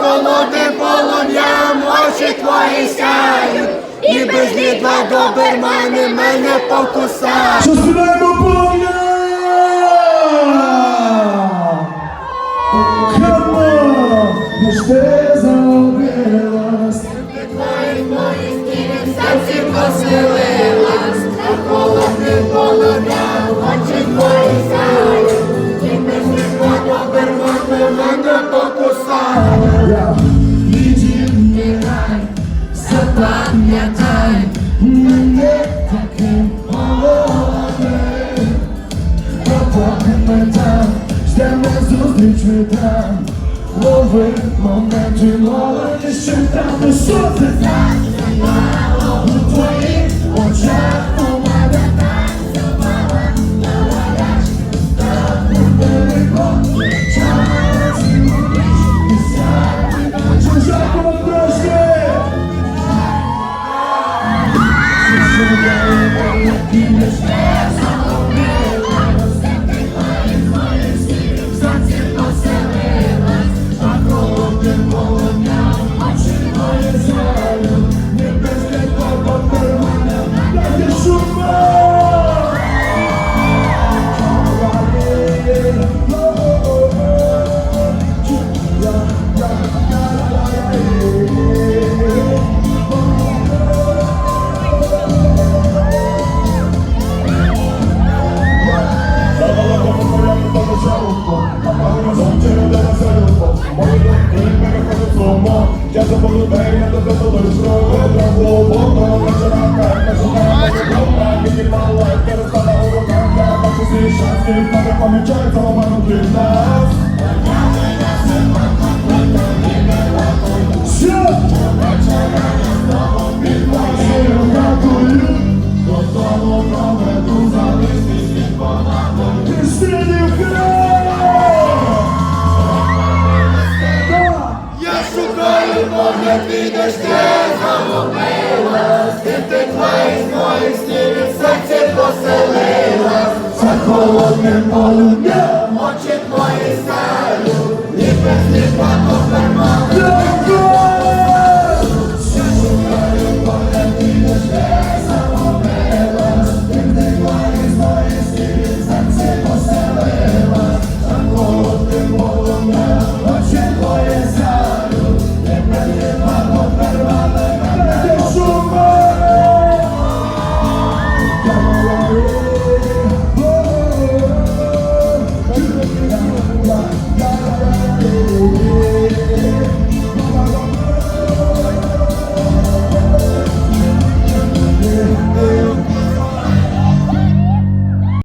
холодним полум'ям очі твої сяють, і без літла добермани мене покусають. Запам'ятай, мене таким молодим поки ми там, ждемо зустріч ми там. Лови моменти молодість, там Ну що ти You. Я забуду де я тебе лиш проведу глибоко вечора карта шукаю Мінімала, перестала у руках Я бачу свій шанс І в тебе помічається обманутий нас Може підеш ще загубила, ти втекла із моїх снів і в серці поселила, за холодним полудням очі твої сяють, і без ліпа поперма. Ти втекла із моїх снів і в серці поселила,